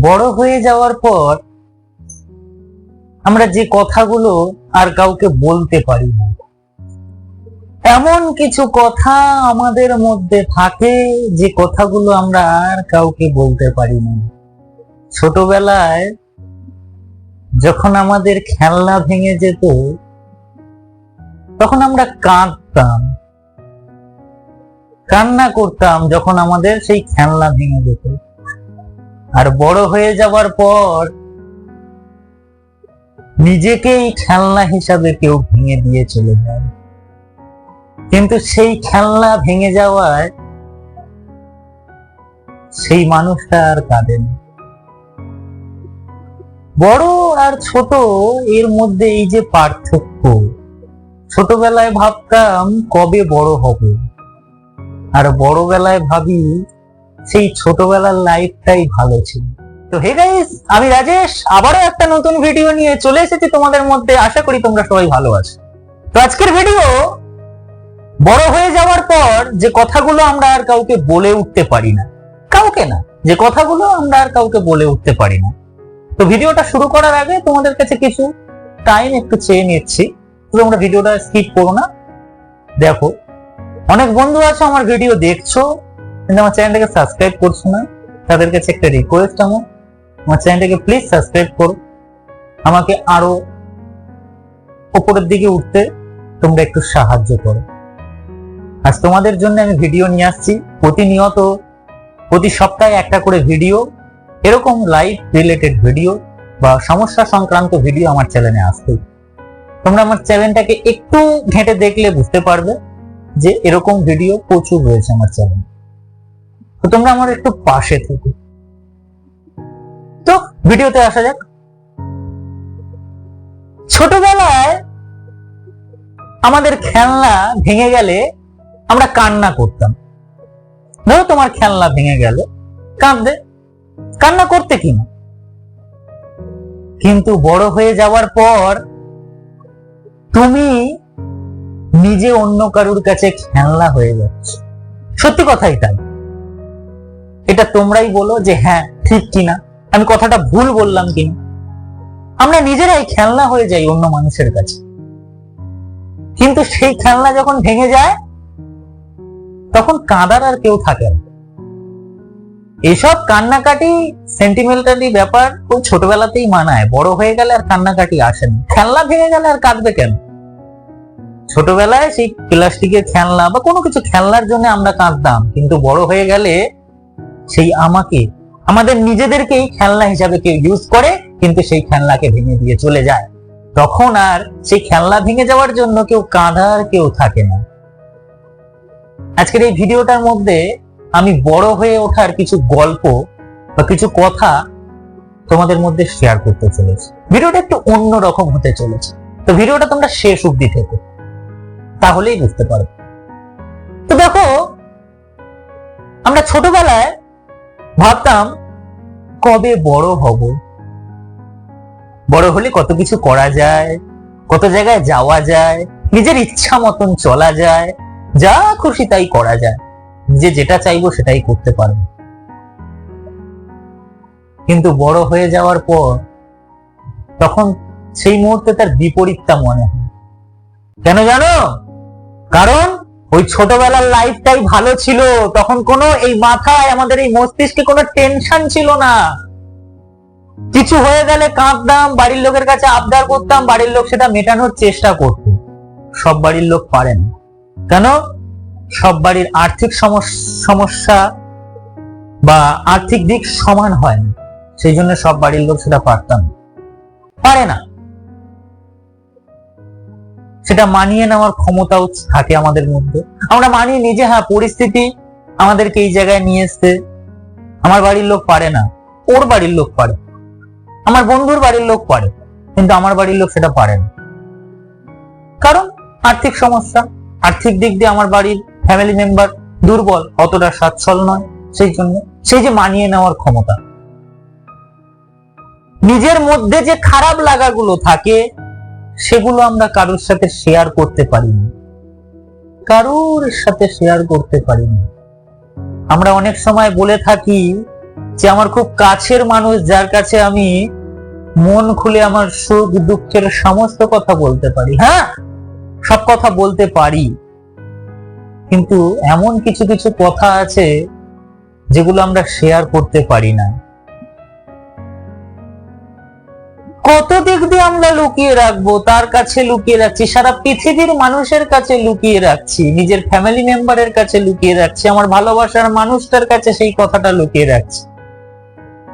বড় হয়ে যাওয়ার পর আমরা যে কথাগুলো আর কাউকে বলতে পারি না। এমন কিছু কথা আমাদের মধ্যে থাকে যে কথাগুলো আমরা আর কাউকে বলতে পারি না। ছোটবেলায় যখন আমাদের খেলনা ভেঙে যেত, তখন আমরা কাঁদতাম। কান্না করতাম যখন আমাদের সেই খেলনা ভেঙে যেত। আর বড় হয়ে যাওয়ার পর নিজেকেই খেলনা হিসাবে কেউ ভেঙে দিয়ে চলে যায়। কিন্তু সেই খেলনা ভেঙে যাওয়ায় সেই মানুষটা আর কাঁদে না। বড় আর ছোট, এর মধ্যে এই যে পার্থক্য, ছোটবেলায় ভাবতাম কবে বড় হবে, আর বড়বেলায় ভাবি সেই ছোটবেলার লাইফটাই ভালো ছিল। তো হে গাইস আমি রাজেশ, আবারও একটা নতুন ভিডিও নিয়ে চলে এসেছি তোমাদের মধ্যে। আশা করি তোমরা সবাই ভালো আছো। তো আজকের ভিডিও বড় হয়ে যাওয়ার পর যে কথাগুলো আমরা আর কাউকে বলে উঠতে পারি না, কাউকে না, যে কথাগুলো আমরা আর কাউকে বলে উঠতে পারি না। তো ভিডিওটা শুরু করার আগে তোমাদের কাছে কিছু টাইম একটু চেয়ে নিচ্ছি। তো তোমরা ভিডিওটা স্কিপ করো না। দেখো, অনেক বন্ধু আছে, আমার ভিডিও দেখছ। কিন্তু আমার চ্যানেলটাকে সাবস্ক্রাইব করছ না, তাদের কাছে একটা রিকোয়েস্ট আমার। আমার চ্যানেলটাকে প্লিজ সাবস্ক্রাইব করো। আমাকে আরও উপরের দিকে উঠতে তোমরা একটু সাহায্য করো। আজ তোমাদের জন্য আমি ভিডিও নিয়ে আসছি। প্রতিনিয়ত প্রতি সপ্তাহে একটা করে ভিডিও এরকম লাইভ রিলেটেড ভিডিও বা সমস্যা সংক্রান্ত ভিডিও আমার চ্যানেলে আসবে। তোমরা আমার চ্যানেলটাকে একটু ঘেঁটে দেখলে বুঝতে পারবে যে এরকম ভিডিও প্রচুর রয়েছে আমার চ্যানেলে তো তোমরা আমার একটু পাশে থেকো। তো ভিডিওতে আসা যাক। ছোটবেলায় আমাদের খেলনা ভেঙে গেলে আমরা কান্না করতাম। ধরো তোমার খেলনা ভেঙে গেল, কাঁদবে। কান্না করতে কি না? কিন্তু বড় হয়ে যাওয়ার পর তুমি নিজে অন্য কারুর কাছে খেলনা হয়ে যাচ্ছে। সত্যি কথাই তাই। এটা তোমরাই বলো যে হ্যাঁ ঠিক কিনা? আমি কথাটা ভুল বললাম কিনা? আমরা নিজেরাই খেলনা হয়ে যাই অন্য মানুষের কাছে। কিন্তু সেই খেলনা যখন ভেঙে যায়, তখন কাঁদার আর কেউ থাকে না। এসব কান্নাকাটি সেন্টিমেন্টালি ব্যাপার ওই ছোটবেলাতেই মানায়। বড় হয়ে গেলে আর কান্নাকাটি আসে না। খেলনা ভেঙে গেলে আর কাঁদবে কেন? ছোটবেলায় সেই প্লাস্টিকের খেলনা বা কোনো কিছু খেলনার জন্য আমরা কাঁদতাম। কিন্তু বড় হয়ে গেলে সেই আমাকে, আমাদের নিজেদেরকেই খেলনা হিসাবে কেউ ইউজ করে, কিন্তু সেই খেলনাকে ভেঙে দিয়ে চলে যায়। তখন আর সেই খেলনা ভেঙে যাওয়ার জন্য কেউ কাঁদার কেউ থাকে না। আজকের এই ভিডিওটার মধ্যে আমি বড় হয়ে ওঠার কিছু গল্প বা কিছু কথা তোমাদের মধ্যে শেয়ার করতে চলেছি। ভিডিওটা একটু অন্য রকম হতে চলেছে। তো ভিডিওটা তোমরা শেষ অব্দি থেকো, তাহলেই বুঝতে পারবে। তো দেখো, আমরা ছোটবেলায় ভাবতাম, কবে বড় হব? বড় হলে কত কিছু করা যায়, কত জায়গায় যাওয়া যায়, নিজের ইচ্ছা মতন চলা যায়, যা খুশি তাই করা যায়। যে যেটা চাইব সেটাই করতে পারব। কিন্তু বড় হয়ে যাওয়ার পর, তখন সেই মুহূর্তে তার বিপরীতটা মনে হয়। কেন জানো? কারণ ওই ছোটবেলার লাইফটাই ভালো ছিল। তখন কোনো এই মাথায় আমাদের এই মস্তিষ্কে কোনো টেনশন ছিল না। কিছু হয়ে গেলে কাঁদতাম, বাড়ির লোকের কাছে আবদার করতাম, বাড়ির লোক সেটা মেটানোর চেষ্টা করত। সব বাড়ির লোক পারেন কেন? সব বাড়ির আর্থিক সমস- সমস্যা বা আর্থিক দিক সমান হয় না। সেই জন্য সব বাড়ির লোক সেটা পারতাম পারে না। সেটা মানিয়ে নেওয়ার ক্ষমতাও থাকে আমাদের মধ্যে। আমরা মানিয়ে নিজে হ্যাঁ পরিস্থিতি আমাদেরকে এই জায়গায় নিয়ে এসছে। আমার বাড়ির লোক পারে না, ওর বাড়ির লোক পারে আমার বন্ধুর বাড়ির লোক পারে কিন্তু আমার বাড়ির লোক সেটা পারে না। কারণ আর্থিক সমস্যা, আর্থিক দিক দিয়ে আমার বাড়ির ফ্যামিলি মেম্বার দুর্বল, অতটা সচ্ছল নয়, সেই জন্য সেই যে মানিয়ে নেওয়ার ক্ষমতা। নিজের মধ্যে যে খারাপ লাগাগুলো থাকে সেগুলো আমরা কারোর সাথে শেয়ার করতে পারি না কারোর সাথে শেয়ার করতে পারি না আমরা অনেক সময় বলে থাকি যে, আমার খুব কাছের মানুষ, যার কাছে আমি মন খুলে আমার সুখ দুঃখের সমস্ত কথা বলতে পারি। হ্যাঁ সব কথা বলতে পারি। কিন্তু এমন কিছু কিছু কথা আছে, যেগুলো আমরা শেয়ার করতে পারি না। কত দিক দিয়ে আমরা লুকিয়ে রাখব? তার কাছে লুকিয়ে রাখছি। সারা পৃথিবীর মানুষের কাছে লুকিয়ে রাখছি। নিজের ফ্যামিলি মেম্বারের কাছে লুকিয়ে রাখছি। আমার ভালোবাসার মানুষটার কাছে সেই কথাটা লুকিয়ে রাখছি।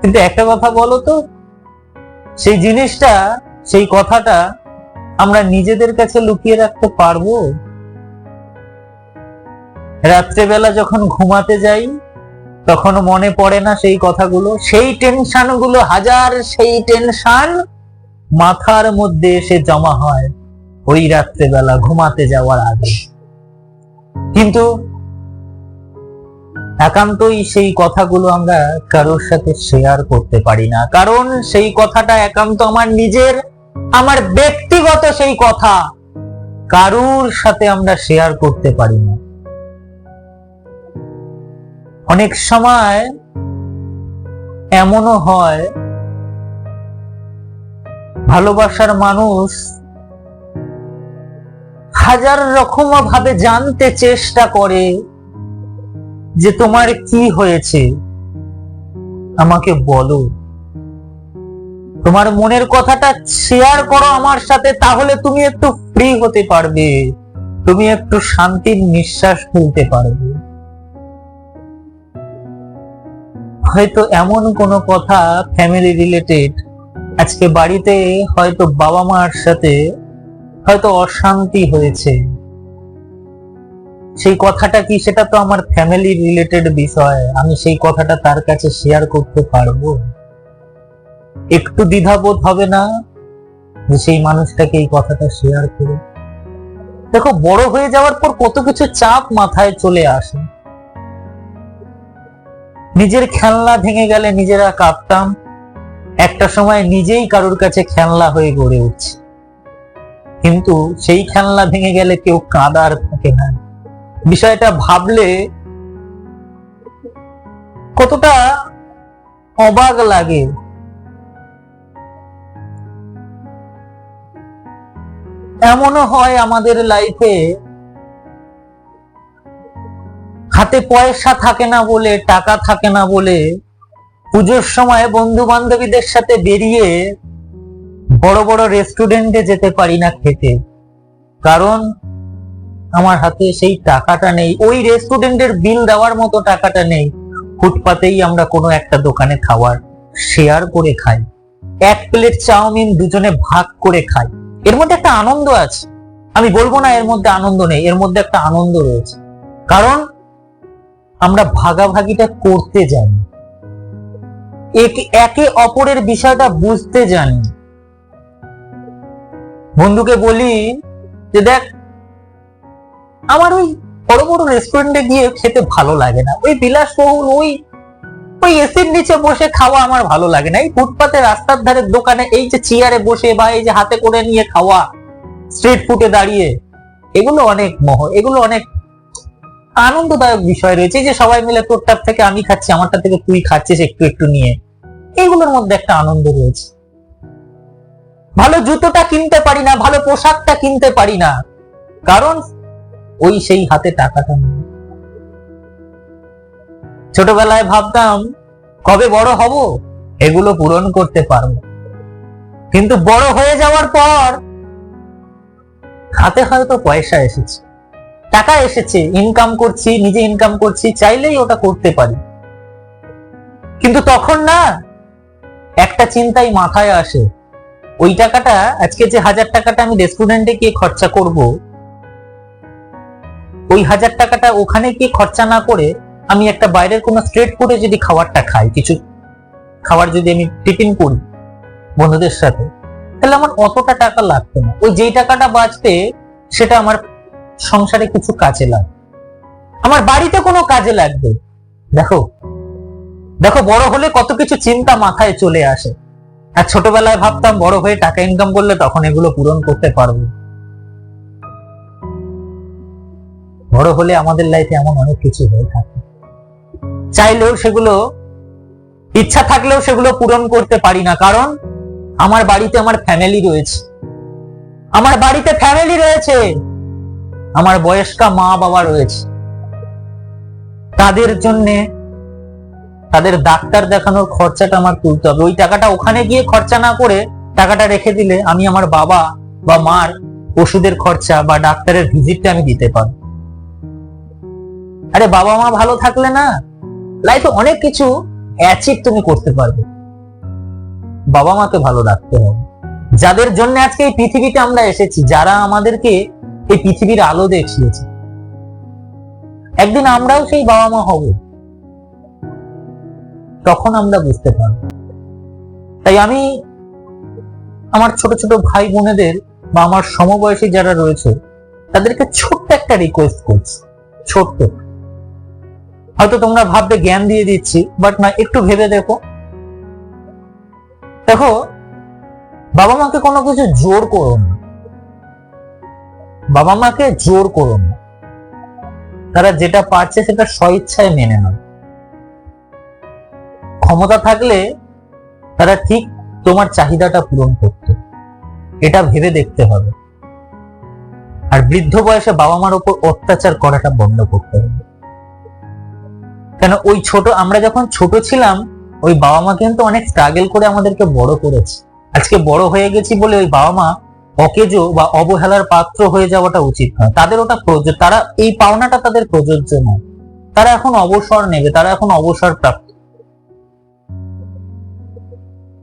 কিন্তু একটা কথা বলো তো, সেই জিনিসটা, সেই কথাটা আমরা নিজেদের কাছে লুকিয়ে রাখতে পারব? রাত্রেবেলা যখন ঘুমাতে যাই, তখন মনে পড়ে না সেই কথাগুলো? সেই টেনশনগুলো, হাজার সেই টেনশন মাথার মধ্যে এসে জমা হয়। ওই রাত্রেবেলা ঘুমাতে যাওয়ার আগে। কিন্তু একান্তই সেই কথাগুলো আমরা কারোর সাথে শেয়ার করতে পারি না। কারণ সেই কথাটা একান্ত আমার নিজের, আমার ব্যক্তিগত সেই কথা। কারুর সাথে আমরা শেয়ার করতে পারি না। অনেক সময় এমনও হয় ভালোবাসার মানুষ হাজার রকম ভাবে জানতে চেষ্টা করে যে তোমার কি হয়েছে। আমাকে বলো। তোমার মনের কথাটা শেয়ার করো আমার সাথে, তাহলে তুমি একটু ফ্রি হতে পারবে। তুমি একটু শান্তির নিঃশ্বাস ফেলতে পারবে। হয়তো এমন কোনো কথা ফ্যামিলি রিলেটেড আজকে বাড়িতে হয়তো বাবা মার সাথে হয়তো অশান্তি হয়েছে। সেই কথাটা কি সেটা তো আমার ফ্যামিলি রিলেটেড বিষয়। আমি সেই কথাটা তার কাছে শেয়ার করতে পারব। একটু দ্বিধাবোধ হবে না যে সেই মানুষটাকে এই কথাটা শেয়ার করে? দেখো, বড় হয়ে যাওয়ার পর কত কিছু চাপ মাথায় চলে আসে। নিজের খেলনা ভেঙে গেলে নিজেরা কাঁপতাম একটা সময় নিজেই কারোর কাছে খেলনা হয়ে গড়ে উঠছে। কিন্তু সেই খেলনা ভেঙে গেলে কেউ কাঁদার থাকে না। বিষয়টা ভাবলে কতটা অবাক লাগে। এমনও হয় আমাদের লাইফে হাতে পয়সা থাকে না বলে, টাকা থাকে না বলে পুজোর সময় বন্ধু বান্ধবীদের সাথে বেরিয়ে বড় বড় রেস্টুরেন্টে যেতে পারি না খেতে। কারণ আমার হাতে সেই টাকাটা নেই। ওই রেস্টুরেন্টের বিল দেওয়ার মতো টাকাটা নেই। ফুটপাতেই আমরা কোনো একটা দোকানে খাওয়ার শেয়ার করে খাই। এক প্লেট চাউমিন দুজনে ভাগ করে খাই। এর মধ্যে একটা আনন্দ আছে। আমি বলব না এর মধ্যে আনন্দ নেই, এর মধ্যে একটা আনন্দ রয়েছে। কারণ আমরা ভাগাভাগিটা করতে জানি। একে- অপরের বিষয়টা বুঝতে জানি। বন্ধুকে বলি যে দেখ, আমার ওই বড় বড় রেস্টুরেন্টে গিয়ে খেতে ভালো লাগে না। ওই বিলাসবহুল, ওই ওই এসির নিচে বসে খাওয়া আমার ভালো লাগে না। এই ফুটপাতে রাস্তার ধারে দোকানে এই যে চেয়ারে বসে বা এই যে হাতে করে নিয়ে খাওয়া স্ট্রিট ফুটে দাঁড়িয়ে, এগুলো অনেক মোহ, এগুলো অনেক আনন্দদায়ক বিষয় রয়েছে যে সবাই মিলে তোরটার থেকে আমি খাচ্ছি আমারটা থেকে তুই খাচ্ছিস একটু একটু নিয়ে। এগুলোর মধ্যে একটা আনন্দ রয়েছে। ভালো জুতোটা কিনতে পারি না, ভালো পোশাকটা কিনতে পারি না। কারণ ওই সেই হাতে টাকাটা নেই। ছোটবেলায় ভাবতাম, কবে বড় হব? এগুলো পূরণ করতে পারব। কিন্তু বড় হয়ে যাওয়ার পর হাতে হয়তো পয়সা এসেছে। টাকা এসেছে ইনকাম করছি, নিজে ইনকাম করছি, চাইলেই ওটা করতে পারি। কিন্তু তখন না, একটা চিন্তাই মাথায় আসে। ওই টাকাটা, আজকে যে হাজার টাকাটা আমি রেস্টুরেন্টে গিয়ে খরচা করব, ওই হাজার টাকাটা ওখানে গিয়ে খরচা না করে আমি একটা বাইরের কোনো স্ট্রেট ফুডে যদি খাবারটা খাই, কিছু খাবার যদি আমি টিফিন করি বন্ধুদের সাথে, তাহলে আমার অতটা টাকা লাগতো না। ওই যেই টাকাটা বাঁচবে সেটা আমার সংসারে কিছু কাজে লাগবে আমার বাড়িতে কোনো কাজে লাগবে। দেখো দেখো, বড় হলে কত কিছু চিন্তা মাথায় চলে আসে। আর ছোটবেলায় ভাবতাম, বড় হয়ে টাকা ইনকাম করলে তখন এগুলো পূরণ করতে পারব। বড় হলে আমাদের লাইফে এমন অনেক কিছু হয়ে থাকে। চাইলেও সেগুলো, ইচ্ছা থাকলেও সেগুলো পূরণ করতে পারি না, কারণ আমার বাড়িতে আমার ফ্যামিলি রয়েছে। আমার বাড়িতে ফ্যামিলি রয়েছে। আমার বয়স্কা মা বাবা রয়েছে। তাদের জন্য তাদের ডাক্তার দেখানোর খরচাটা আমার তুলতে হবে। ওই টাকাটা ওখানে গিয়ে খরচা না করে টাকাটা রেখে দিলে আমি আমার বাবা বা মার ওষুধের খরচা বা ডাক্তারের ভিজিটটা আমি দিতে পারব। আরে বাবা মা ভালো থাকলে না লাইফে অনেক কিছু অ্যাচিভ তুমি করতে পারবে। বাবা মাকে ভালো রাখতে হবে। যাদের জন্য আজকে এই পৃথিবীতে আমরা এসেছি, যারা আমাদেরকে এই পৃথিবীর আলো দেখিয়েছে। একদিন আমরাও সেই বাবা মা হব। তখন আমরা বুঝতে পারব। তাই আমি আমার ছোট ছোট ভাই বোনেদের বা আমার সমবয়সী যারা রয়েছে, তাদেরকে ছোট্ট একটা রিকোয়েস্ট করছি। ছোট্ট। হয়তো তোমরা ভাববে জ্ঞান দিয়ে দিচ্ছি বাট না, একটু ভেবে দেখো। দেখো বাবা মাকে কোনো কিছু জোর করো না। বাবা মাকে জোর করো না। তারা যেটা পারছে সেটা স্বইচ্ছায় মেনে নাও ক্ষমতা থাকলে তারা ঠিক তোমার চাহিদাটা পূরণ করত। এটা ভেবে দেখতে হবে। আর বৃদ্ধ বয়সে বাবা মার উপর অত্যাচার করাটা বন্ধ করতে হবে। কেন ওই ছোট, আমরা যখন ছোট ছিলাম, ওই বাবা মা কিন্তু অনেক স্ট্রাগল করে আমাদেরকে বড় করেছে। আজকে বড় হয়ে গেছি বলে ওই বাবা মা অকেজো বা অবহেলার পাত্র হয়ে যাওয়াটা উচিত নয় তাদের ওটা তারা এই পাওনাটা তাদের প্রযোজ্য নয়। তারা এখন অবসর নেবে, তারা এখন অবসর প্রাপ্ত।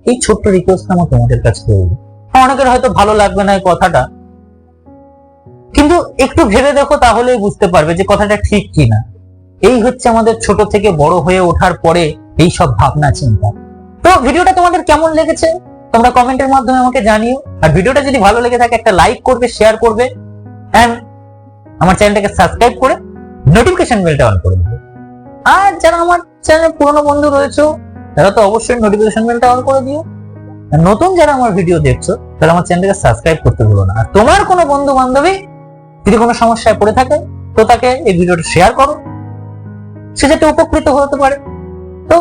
এই ছোট্ট রিকোয়েস্ট আমার তোমাদের কাছে অনেকের হয়তো ভালো লাগবে না এই কথাটা। কিন্তু একটু ভেবে দেখো তাহলেই বুঝতে পারবে যে কথাটা ঠিক কি না এই হচ্ছে আমাদের ছোট থেকে বড় হয়ে ওঠার পরে এই সব ভাবনা চিন্তা তো ভিডিওটা তোমাদের কেমন লেগেছে? তোমরা কমেন্টের মাধ্যমে আমাকে জানিও। আর ভিডিওটা যদি ভালো লেগে থাকে, একটা লাইক করবে শেয়ার করবে এন্ড আমার চ্যানেলটাকে সাবস্ক্রাইব করে নোটিফিকেশন বেলটা অন করে দেবে আর যারা আমার চ্যানেলে পুরনো বন্ধু রয়েছে, তারা তো অবশ্যই নোটিফিকেশন বেলটা অন করে দিও। নতুন যারা আমার ভিডিও দেখছ, তারা আমার চ্যানেলটাকে সাবস্ক্রাইব করতে ভুলো না। আর তোমার কোনো বন্ধু বান্ধবী যদি কোনো সমস্যায় পড়ে থাকে, তো তাকে এই ভিডিওটা শেয়ার করো। সে যাতে উপকৃত হতে পারে। তো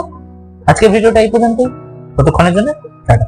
আজকের ভিডিওটা এই পর্যন্তই। ততক্ষণের জন্য টাটা।